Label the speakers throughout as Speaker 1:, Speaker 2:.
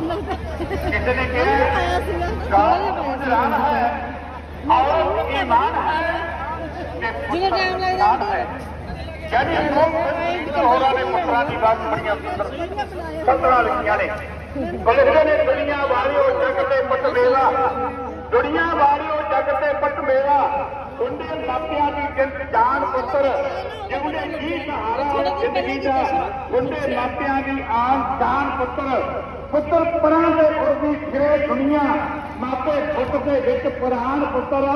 Speaker 1: ਕਿਸੇ ਨੇ ਕਿਹਾ ਗੁਜਰਾਨ ਹੈ ਔਰ ਈਮਾਨ ਹੈ ਕਿ
Speaker 2: ਜਿਵੇਂ ਟਾਈਮ ਲੱਗਦਾ
Speaker 1: ਇਮਾਨ ਹੈ ਯਾਨੀ ਲੋਕ ਹੋਰਾਂ ਨੇ ਪੁੱਤਰਾਂ ਦੀ ਬਾਤ ਬੜੀਆਂ ਸੁੰਦਰ ਸਤਰਾਂ ਲਿਖੀਆਂ ਨੇ ਬਲਦੇ ਨੇ ਦੁਨੀਆ ਵਾਲਿਓ ਜਗ ਤੇ ਪਟ ਮੇਵਾ ਦੁਨੀਆ ਵਾਲਿਓ ਜਗ ਤੇ ਪਟ ਮੇਵਾ ਹੁੰਦੇ ਮਾਪਿਆਂ ਦੀ ਜਿੰਦ ਜਾਨ ਪੁੱਤਰ। ਜਿਉਂਦੇ ਜੀ ਸਹਾਰਾ ਜ਼ਿੰਦਗੀ ਦਾ। ਹੁੰਦੇ ਮਾਪਿਆਂ ਦੀ ਆਨ ਜਾਨ ਪੁੱਤਰ। ਪੁੱਤਰ ਪਰਾਂ ਦੇ ਉਰਦੀ ਫਿਰੇ ਦੁਨੀਆ ਮਾਪੇ ਫੁੱਟ ਦੇ ਵਿੱਚ ਪ੍ਰਾਨ ਪੁੱਤਰ।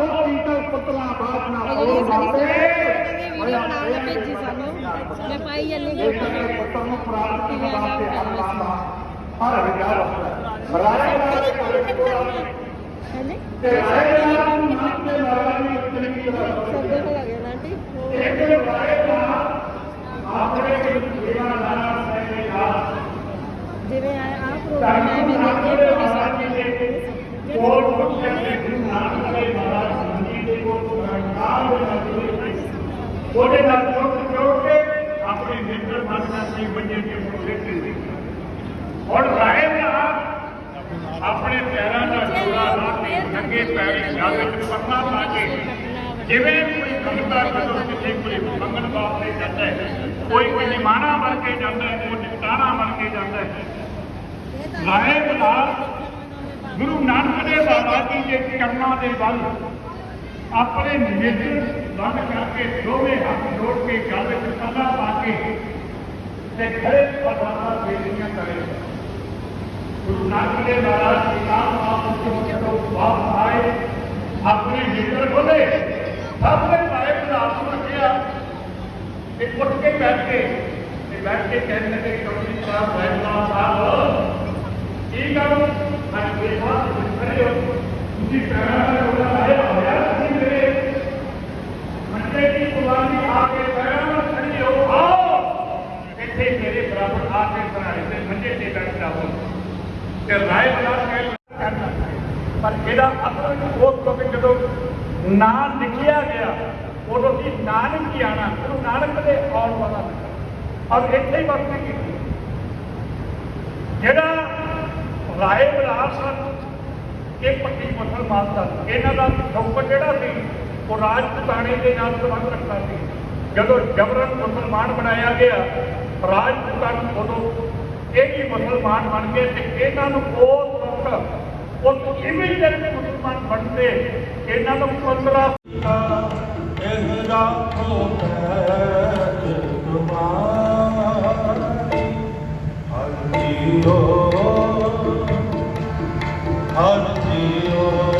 Speaker 1: ਉਹ ਕੀਤਲ ਪੁੱਤਲਾ ਬਾਤ ਨਾ ਹੋਰ ਮਾਪੇ
Speaker 2: ਭੇਜੀ ਸਾਨੂੰ। ਮੈਂ ਪਾਈ ਜਾਂਦੀ
Speaker 1: ਪੁੱਤਰ ਨੂੰ ਪ੍ਰਾਪਤ ਕਰਨ ਵਾਸਤੇ ਹਰ ਮਾਤਾ ਹਰ ਵਿਚਾਰ ਰਾਜੇ ਨਾਲੇ ਕੋਲੇ ਕੋਲੇ ਤੇ ਦੀ ਦੀ
Speaker 2: ਸਰਦੇ ਤੋਂ ਲੱਗੇ ਨਾ ਆਂਟੀ?
Speaker 1: ਜੀਵਨ
Speaker 2: ਜਿਵੇਂ ਆ ਆ ਪ੍ਰੋਗਰਾਮ ਹੈ ਮੇਰੇ ਇਹ ਪੂਰੀ ਸਾਹਮਣੇ
Speaker 1: ਕੋਲ ਪੁੱਛਿਆ ਦੇ ਗੁਰੂ ਨਾਨਕ ਦੇਵ ਮਹਾਰਾਜ ਜੀ ਦੇ ਕੋਲ ਪ੍ਰਣਾਮ ਹੋਣਾ ਉਹਦੇ ਨਾਲ ਜੋੜ ਕੇ ਆਪਣੇ ਨਿਰਮਲ ਮਨ ਨਾਲ ਸੀ ਬੰਦੇ ਦੇ ਮੁਖੇ ਤੇ ਹੁਣ ਸਾਹਿਬ ਨਾ ਆਪਣੇ ਪੈਰਾਂ ਦਾ ਜੋੜਾ ਲਾ ਕੇ ਨੰਗੇ ਪੈਰੀ ਜਲ ਵਿੱਚ ਪਰਨਾ ਪਾ ਕੇ। ਜਿਵੇਂ ਕੋਈ ਮੰਗਦਾ ਜਦੋਂ ਕਿਸੇ ਕੋਈ ਮੰਗਣ ਵਾਸਤੇ ਜਾਂਦਾ ਹੈ। ਕੋਈ ਕੋਈ ਨਿਮਾਣਾ ਬਣ ਕੇ ਜਾਂਦਾ ਹੈ, ਕੋਈ ਨਿਪਟਾਣਾ ਬਣ ਕੇ ਜਾਂਦਾ ਹੈ। ਸਾਹਿਬ ਦਾ ਗੁਰੂ ਨਾਨਕ ਦੇਵ ਬਾਬਾ ਜੀ ਦੇ ਚਰਨਾਂ ਦੇ ਵੱਲ ਆਪਣੇ ਨੇਤਰ ਬੰਦ ਕਰਕੇ ਦੋਵੇਂ ਹੱਥ ਜੋੜ ਕੇ ਗੱਲ ਵਿੱਚ ਪੱਲਾ ਪਾ ਕੇ ਤੇ ਖੜੇ ਪਦਾਂ ਬੇਨਤੀਆਂ ਕਰੇ। ਗੁਰੂ ਨਾਨਕ ਦੇਵ ਮਹਾਰਾਜ ਜੀ ਨਾਮ ਆਪ ਤੋਂ ਜਦੋਂ ਵਾਪਸ ਆਏ ਆਪਣੇ ਨੇਤਰ ਖੋਲੇ ਸਭ ਨੇ ਭਾਏ ਵਿਲਾਸ ਨੂੰ ਰੱਖਿਆ ਤੇ ਉੱਠ ਕੇ ਬੈਠ ਕੇ ਤੇ ਬੈਠ ਕੇ ਕਹਿਣ ਲੱਗੇ ਕੌਣੀ ਸਾਹਿਬ ਵੈਦਨਾ ਸਾਹਿਬ ਕੀ ਕਰੋ ਅੱਜ ਇਹ ਬਾਤ ਖੜੇ ਹੋ ਤੁਸੀਂ ਪੈਰਾਂ ਦਾ ਰੋਲਾ ਲਾਇਆ ਹੋਇਆ ਤੁਸੀਂ ਮੇਰੇ ਮੰਡੇ ਦੀ ਕੁਰਬਾਨੀ ਆ ਕੇ ਪੈਰਾਂ ਨਾਲ ਖੜੇ ਹੋ ਆਓ ਇੱਥੇ ਮੇਰੇ ਬਰਾਬਰ ਆ ਕੇ ਬਣਾਏ ਤੇ ਮੰਡੇ ਤੇ ਬੈਠ ਜਾਓ ਤੇ ਰਾਏ ਬਣਾ ਕੇ ਕਰਨਾ ਪਰ ਇਹਦਾ ਅਸਲ ਉਸ ਤੋਂ ਜਦੋਂ ਨਾਂ ਉਦੋਂ ਸੀ ਨਾਨਕ ਹੀ ਆਣਾ ਗੁਰੂ ਨਾਨਕ ਦੇ ਆਉਣ ਵਾਲਾ ਔਰ ਇੱਥੇ ਹੀ ਵਰਤੀ ਕੀਤੀ। ਜਿਹੜਾ ਰਾਏ ਵਿਲਾਸ ਇਹ ਪੱਟੀ ਮੁਸਲਮਾਨ ਦਾ ਇਹਨਾਂ ਦਾ ਸੌਕਰ ਜਿਹੜਾ ਸੀ, ਉਹ ਰਾਜ ਦੇ ਨਾਲ ਸੰਬੰਧ ਰੱਖਦਾ ਸੀ। ਜਦੋਂ ਜਬਰਨ ਮੁਸਲਮਾਨ ਬਣਾਇਆ ਗਿਆ ਰਾਜਪੂਤਾਨ ਉਦੋਂ ਇਹ ਵੀ ਮੁਸਲਮਾਨ ਬਣ ਗਏ ਤੇ ਇਹਨਾਂ ਨੂੰ ਉਹ ਵਕਤ ਉਹ ਇਮੀਡੀਏਟ ਮੁਸਲਮਾਨ ਬਣਦੇ। ਇਹਨਾਂ ਨੂੰ 15
Speaker 3: ਇਹ ਰਾਖੋ ਤੁਮਾਰੀ ਹਰ ਜੀਓ ਹਰ ਜੀਓ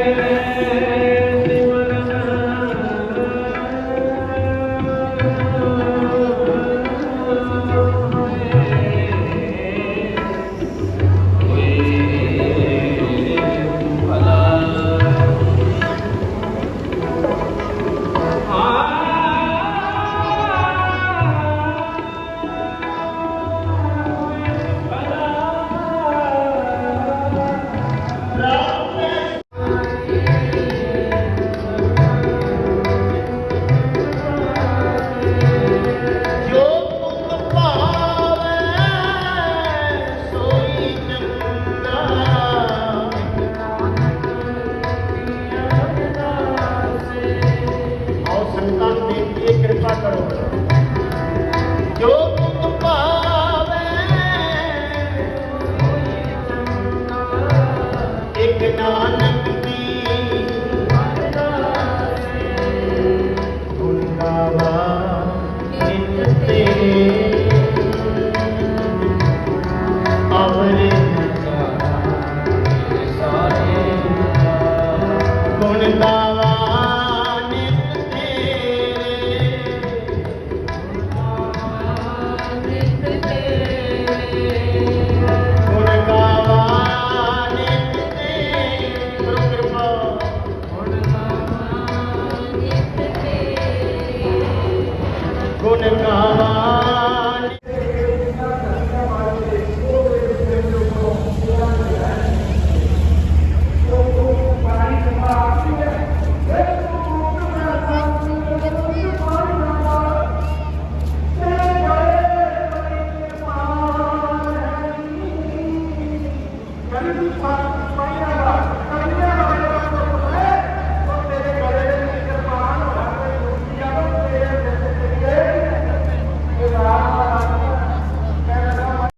Speaker 3: Amen. Thank
Speaker 1: you.